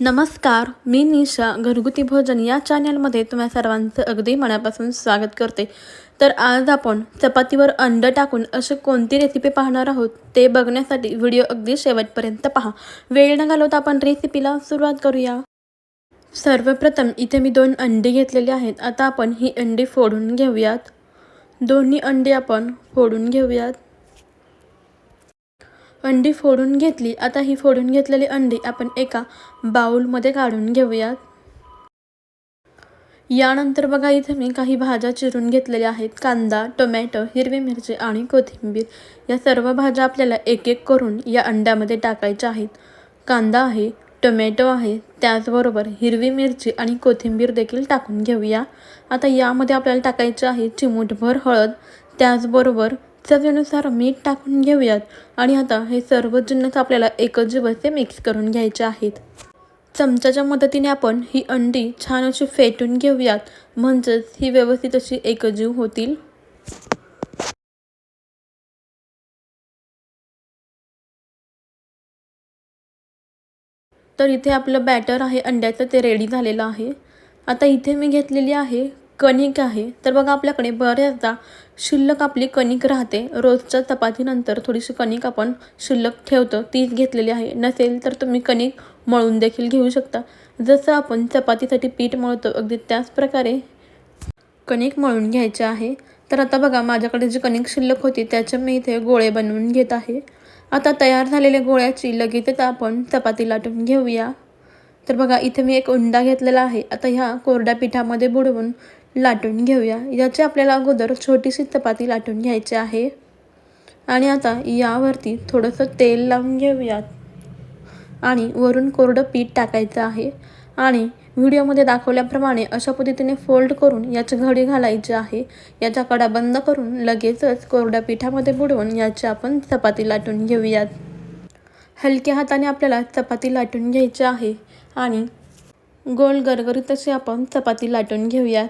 नमस्कार मी निशा घरगुती भोजन या चॅनलमध्ये तुम्हा सर्वांचं अगदी मनापासून स्वागत करते. तर आज आपण चपातीवर अंड टाकून अशी कोणती रेसिपी पाहणार आहोत ते बघण्यासाठी व्हिडिओ अगदी शेवटपर्यंत पहा. वेळ न घालवता आपण रेसिपीला सुरुवात करूया. सर्वप्रथम इथे मी दोन अंडी घेतलेली आहेत. आता आपण ही अंडी फोडून घेऊयात. दोन्ही अंडी आपण फोडून घेऊयात. अंडी फोडून घेतली. आता ही फोडून घेतलेली अंडी आपण एका बाउलमध्ये काढून घेऊयात. यानंतर बघा इथे मी काही भाज्या चिरून घेतलेल्या आहेत. कांदा टोमॅटो हिरवी मिरची आणि कोथिंबीर. या सर्व भाज्या आपल्याला एक एक करून या अंड्यामध्ये टाकायच्या आहेत. कांदा आहे टोमॅटो आहे त्याचबरोबर हिरवी मिरची आणि कोथिंबीर देखील टाकून घेऊया. आता यामध्ये आपल्याला टाकायचे आहे चिमूटभर हळद त्याचबरोबर चवीनुसार मीठ टाकून घेऊयात. आणि आता हे सर्व जिन्नस आपल्याला एकच दिवस मिक्स करून घ्यायचे आहेत. चमच्याच्या मदतीने आपण ही अंडी छान अशी फेटून घेऊयात. म्हणजेच ही व्यवस्थित अशी एकजीव होतील. तर इथे आपलं बॅटर आहे अंड्याचं ते रेडी झालेलं आहे. आता इथे मी घेतलेली आहे कणिक आहे. तर बघा आपल्याकडे बऱ्याचदा शिल्लक आपली कणिक राहते. रोजच्या चपातीनंतर थोडीशी कणिक आपण शिल्लक ठेवतो. तीच घेतलेली आहे. नसेल तर तुम्ही कणिक मळून देखील घेऊ शकता. जसं आपण चपातीसाठी पीठ मळतो अगदी त्याच प्रकारे कणिक मळून घ्यायचे आहे. तर आता बघा माझ्याकडे जी कणिक शिल्लक होती त्याचे मी इथे गोळे बनवून घेत आहे. आता तयार झालेल्या गोळ्याची लगेचच आपण चपाती लाटून घेऊया. तर बघा इथे मी एक उंडा घेतलेला आहे. आता ह्या कोरड्या पिठामध्ये बुडवून लाटून घेऊया. याची आपल्याला अगोदर छोटीशी चपाती लाटून घ्यायची आहे. आणि आता यावरती थोडंसं तेल लावून घेऊयात. आणि वरून कोरडं पीठ टाकायचं आहे. आणि व्हिडिओमध्ये दाखवल्याप्रमाणे अशा पद्धतीने फोल्ड करून याची घडी घालायची आहे. याच्या कडा बंद करून लगेचच कोरड्या पिठामध्ये बुडवून याची आपण चपाती लाटून घेऊयात. हलक्या हाताने आपल्याला चपाती लाटून घ्यायची आहे. आणि गोल गरगरीत तशी आपण चपाती लाटून घेऊयात.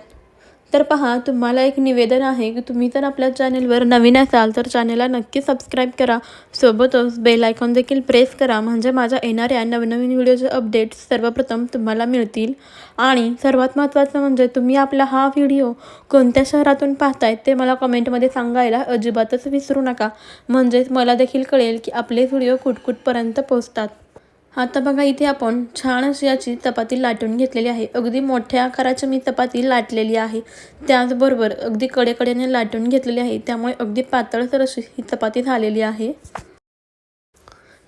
तर पहा तुम्हाला एक निवेदन आहे की तुम्ही जर आपल्या चॅनेलवर नवीन असाल तर चॅनेलला नक्की सबस्क्राईब करा. सोबतच बेल आयकॉन देखील प्रेस करा म्हणजे माझ्या येणाऱ्या नवनवीन व्हिडिओचे अपडेट्स सर्वप्रथम तुम्हाला मिळतील. आणि सर्वात महत्त्वाचं म्हणजे तुम्ही आपला हा व्हिडिओ कोणत्या शहरातून पाहतायत ते मला कमेंटमध्ये सांगायला अजिबातच विसरू नका. म्हणजेच मला देखील कळेल की आपले व्हिडिओ कुठकुठपर्यंत पोचतात आता बघा इथे आपण छान अशी याची चपाती लाटून घेतलेली आहे. अगदी मोठ्या आकाराची मी चपाती लाटलेली आहे. त्याचबरोबर अगदी कडेकडेने लाटून घेतलेली आहे. त्यामुळे अगदी पातळसर अशी ही चपाती झालेली आहे.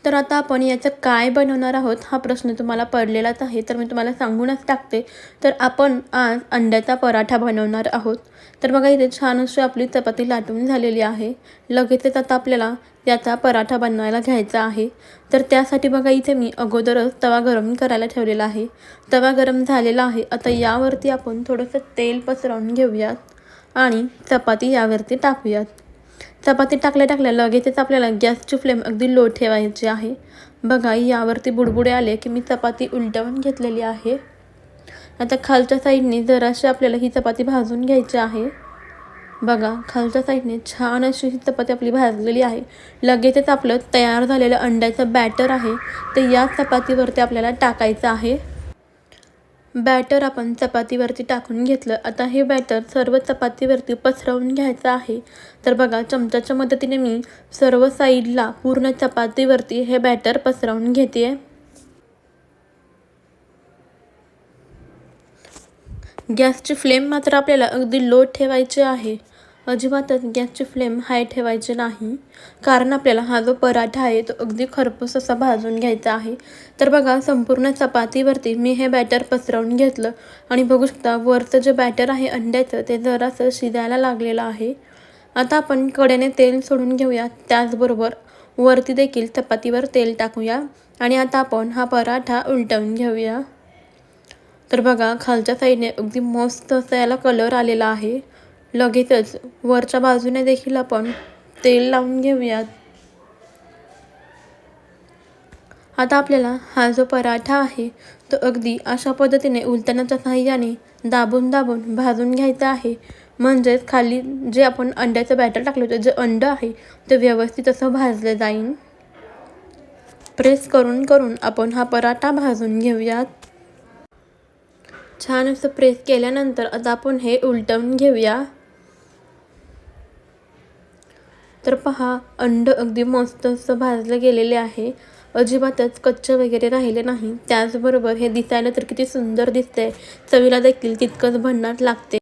तर आता आपण याचं काय बनवणार आहोत हा प्रश्न तुम्हाला पडलेलाच आहे. तर मी तुम्हाला सांगूनच टाकते. तर आपण आज अंड्याचा पराठा बनवणार आहोत. तर बघा इथे छान अशी आपली चपाती लाटून झालेली आहे. लगेचच आता आपल्याला याचा पराठा बनवायला घ्यायचा आहे. तर त्यासाठी बघा इथे मी अगोदरच तवा गरम करायला ठेवलेला आहे. तवा गरम झालेला आहे. आता यावरती आपण थोडंसं तेल पसरवून घेऊयात आणि चपाती यावरती टाकूयात. चपाती टाकल्या टाकल्या लगेचच आपल्याला गॅसची फ्लेम अगदी लो ठेवायची आहे. बघा यावरती बुडबुडे आले की मी चपाती उलटवून घेतलेली आहे. आता खालच्या साईडने जराशी आपल्याला ही चपाती भाजून घ्यायची आहे. बघा खालच्या साईडने छान अशी ही चपाती आपली भाजलेली आहे. लगेचच आपलं तयार झालेलं अंड्याचं बॅटर आहे. ते या चपातीवरती आपल्याला टाकायचं आहे. बॅटर आपण चपातीवरती टाकून घेतलं. आता हे बॅटर सर्व चपातीवरती पसरवून घ्यायचं आहे. तर बघा चमच्याच्या मदतीने मी सर्व साईडला पूर्ण चपातीवरती हे बॅटर पसरवून घेते गॅसची फ्लेम मात्र आपल्याला अगदी लो ठेवायची आहे. अजिबातच गॅसची फ्लेम हाय ठेवायची नाही. कारण आपल्याला हा जो पराठा आहे तो अगदी खरपूस असा भाजून घ्यायचा आहे. तर बघा संपूर्ण चपातीवरती मी हे बॅटर पसरवून घेतलं. आणि बघू शकता वरचं जे बॅटर आहे अंड्याचं ते जरासं शिजायला लागलेलं आहे. आता आपण कड्याने तेल सोडून घेऊया. त्याचबरोबर वरती देखील चपातीवर तेल टाकूया. आणि आता आपण हा पराठा उलटवून घेऊया. तर बघा खालच्या साईडने अगदी मस्त असा याला कलर आलेला आहे. लगेचच वरच्या बाजूने देखील आपण तेल लावून घेऊयात. आता आपल्याला हा जो पराठा आहे तो अगदी अशा पद्धतीने उलटण्याच्या साहाय्याने दाबून दाबून भाजून घ्यायचा आहे. म्हणजेच खाली जे आपण अंड्याचं बॅटर टाकलं होतं जे अंड आहे ते व्यवस्थित असं भाजलं जाईल प्रेस करून करून आपण हा पराठा भाजून घेऊयात. छान असं प्रेस केल्यानंतर आता आपण हे उलटवून घेऊया. तर पहा अंड अगदी मस्त असं भाजलं गेलेले आहे. अजिबातच कच्चं वगैरे राहिले नाही. त्याचबरोबर हे दिसायला तर किती सुंदर दिसते चवीला देखील तितकंच भन्नाट लागते.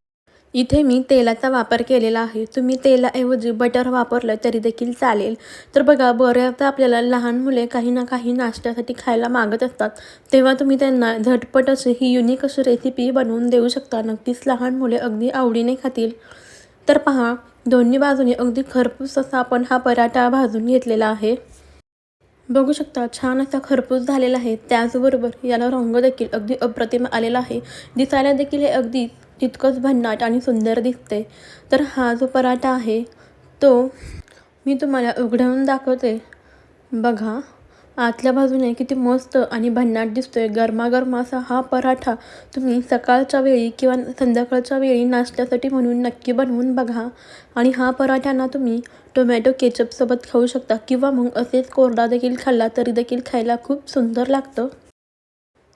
इथे मी तेलाचा वापर केलेला आहे. तुम्ही तेलाऐवजी बटर वापरलं तरी देखील चालेल. तर बघा बऱ्याचदा आपल्याला लहान मुले काही ना काही नाश्त्यासाठी खायला मागत असतात. तेव्हा तुम्ही त्यांना झटपट अशी ही युनिक अशी रेसिपी बनवून देऊ शकता. नक्कीच लहान मुले अगदी आवडीने खातील. तर पहा दोन्ही बाजूने अगदी खरपूस असा आपण हा पराठा भाजून घेतलेला आहे. बघू शकता छान असा खरपूस झालेला आहे. त्याचबरोबर याला रंग देखील अगदी अप्रतिम आलेला आहे. दिसायला देखील हे अगदी तितकंच भन्नाट आणि सुंदर दिसते. तर हा जो पराठा आहे तो मी तुम्हाला उघडवून दाखवते. बघा. आतल्या बाजूने किती मस्त आणि भन्नाट दिसतोय. गरमागरम असा हा पराठा तुम्ही सकाळच्या वेळी किंवा संध्याकाळच्या वेळी नाश्त्यासाठी म्हणून नक्की बनवून बघा. आणि हा पराठ्यांना तुम्ही टोमॅटो केचपसोबत खाऊ शकता किंवा मग असेच कोरडा देखील खाल्ला तरी देखील खायला खूप सुंदर लागतं.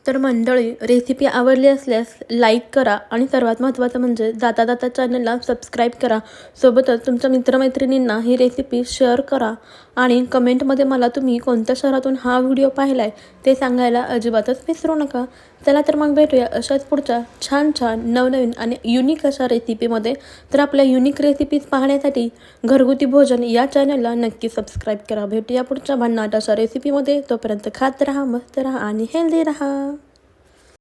तर मंडळी रेसिपी आवडली असल्यास लाईक करा आणि सर्वात महत्त्वाचं म्हणजे जाता जाता चॅनलला सबस्क्राईब करा. सोबतच तुमच्या मित्रमैत्रिणींना ही रेसिपी शेअर करा आणि कमेंटमध्ये मला तुम्ही कोणत्या शहरातून हा व्हिडिओ पाहिला आहे ते सांगायला अजिबातच विसरू नका. चला तर मग भेटूया अशाच पुढच्या छान छान नवनवीन आणि युनिक अशा रेसिपीमध्ये तर आपल्या युनिक रेसिपीज पाहण्यासाठी घरगुती भोजन या चॅनलला नक्की सबस्क्राईब करा. भेटूया पुढच्या भन्नाट अशा रेसिपीमध्ये तोपर्यंत खात राहा मस्त राहा आणि हेल्दी राहा.